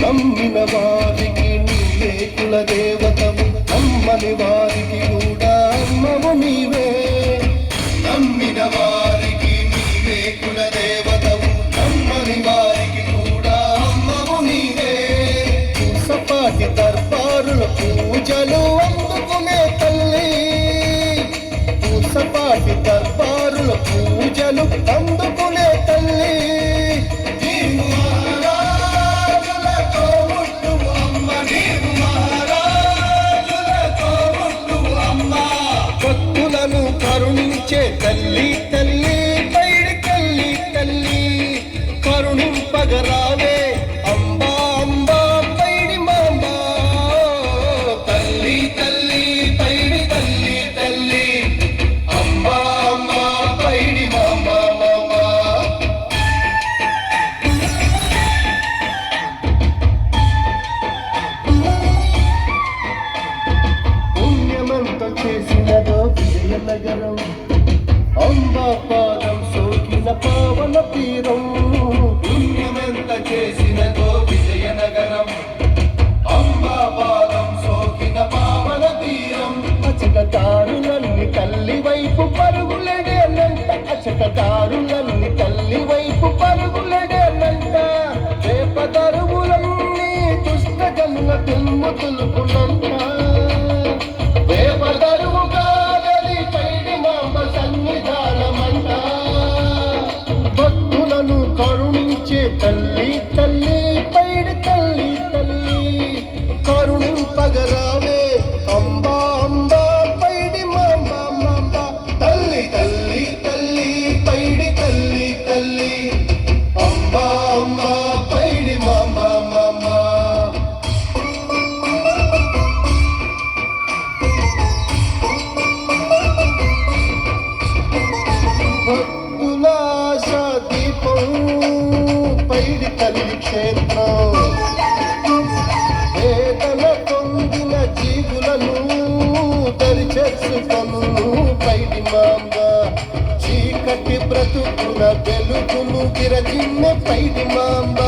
నమ్మిన వారికి నీవే కులదేవతము నమ్మని వారికి కూడా అమ్మము నీవే. నమ్మిన వారికి నీవే కులదేవతము నమ్మని వారికి కూడా అమ్మము నీవే. సపాటి దర్బారుల పూజలు అందుకునే తల్లి. సపాటి దర్బారుల పూజలు అందుకు విజయనగరం అంబా పాదం సోకిన పావన తీరం. తల్లి వైపు పరుగులెడేనంట దరిచేసుకొను పైడి మాంబ చీకటి బ్రతుకున వెలుగును విరజిన్న పైడి మాంబ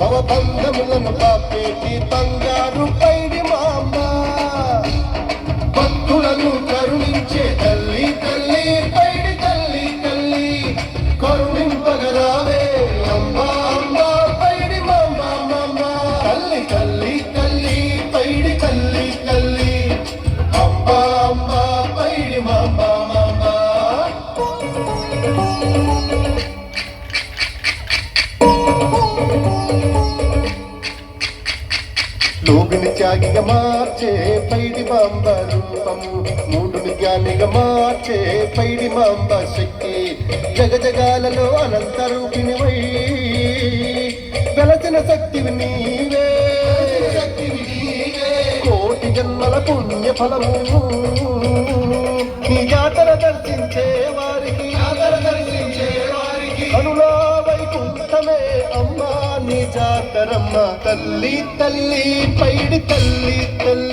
భవబంధములను పాపేటి బంగారు లోగుని త్యాగిగా మార్చే పైడి మాంబ రూపము. మూడుని జ్ఞానిగా మార్చే పైడి మాంబ శక్తి. జగజగాలలో అనంత రూపిణివై వెలసిన శక్తివి నీవే. కోటి జన్మల పుణ్య ఫలము నీ జాతర దర్శించే వారికి. జాతర దర్శించే వారికి. కనులా వైకుంఠమే అమ్మా. నీ జాతరమ్మ తల్లి తల్లి పైడి తల్లి తల్లి